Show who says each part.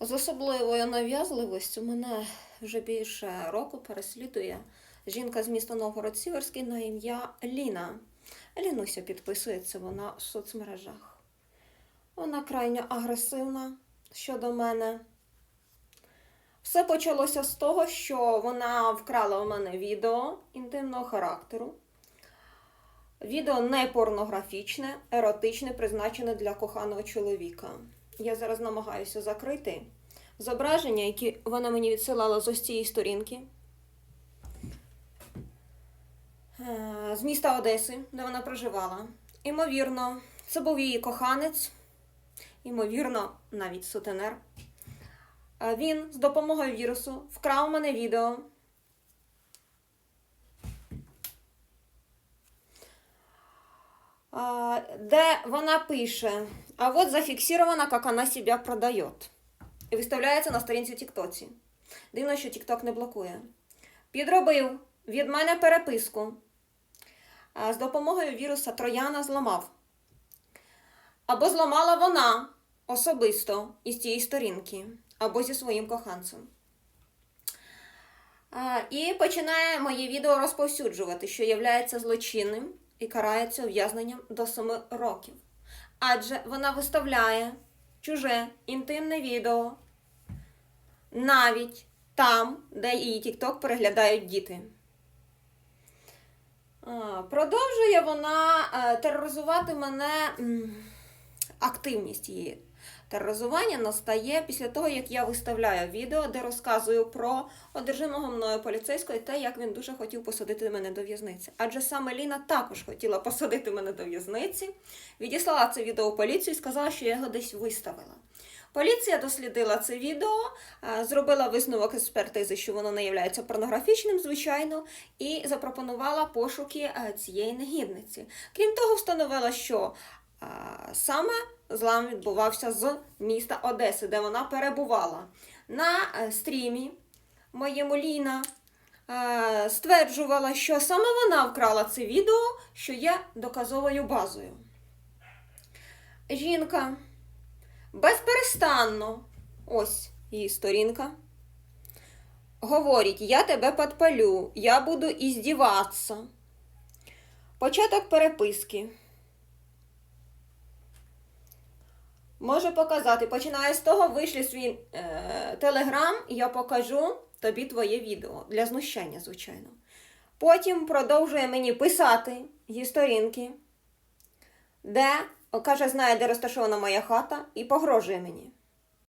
Speaker 1: З особливою нав'язливістю мене вже більше року переслідує жінка з міста Новгород-Сіверський на ім'я Ліна. Лінуся підписується вона в соцмережах. Вона крайньо агресивна щодо мене. Все почалося з того, що вона вкрала у мене відео інтимного характеру. Відео не порнографічне, еротичне, призначене для коханого чоловіка. Я зараз намагаюся закрити зображення, які вона мені відсилала з ось цієї сторінки. Е, З міста Одеси, де вона проживала. Імовірно, це був її коханець, імовірно, навіть сутенер. Е, Він з допомогою вірусу вкрав мене відео. а, де вона пише, а от зафіксировано, як вона себе продає. І виставляється на сторінці Тіктоці. Дивно, що Тікток не блокує. Підробив від мене переписку. З допомогою віруса Трояна зламав. Або зламала вона особисто із цієї сторінки, або зі своїм коханцем. І починає моє відео розповсюджувати, що є злочинним і карається ув'язненням до 7 років. Адже вона виставляє чуже інтимне відео навіть там, де її TikTok переглядають діти. Продовжує вона е, тероризувати мене активність її. Тероризування настає після того, як я виставляю відео, де розказую про одержимого мною поліцейського і те, як він дуже хотів посадити мене до в'язниці. Адже саме Ліна також хотіла посадити мене до в'язниці, відіслала це відео у поліцію і сказала, що я його десь виставила. Поліція дослідила це відео, зробила висновок експертизи, що воно не є порнографічним, звичайно, і запропонувала пошуки цієї негідниці. Крім того, встановила, що саме злам відбувався з міста Одеси, де вона перебувала. На е, стрімі моєму Ліна е, стверджувала, що саме вона вкрала це відео, що є доказовою базою. Жінка безперестанно, ось її сторінка, говорить: Я тебе підпалю, я буду іздіватися. Початок переписки. Можу показати. Починаю з того, вийшли свій е, телеграм, я покажу тобі твоє відео для знущання, звичайно. Потім продовжує мені писати її сторінки, де каже, знає, де розташована моя хата, і погрожує мені.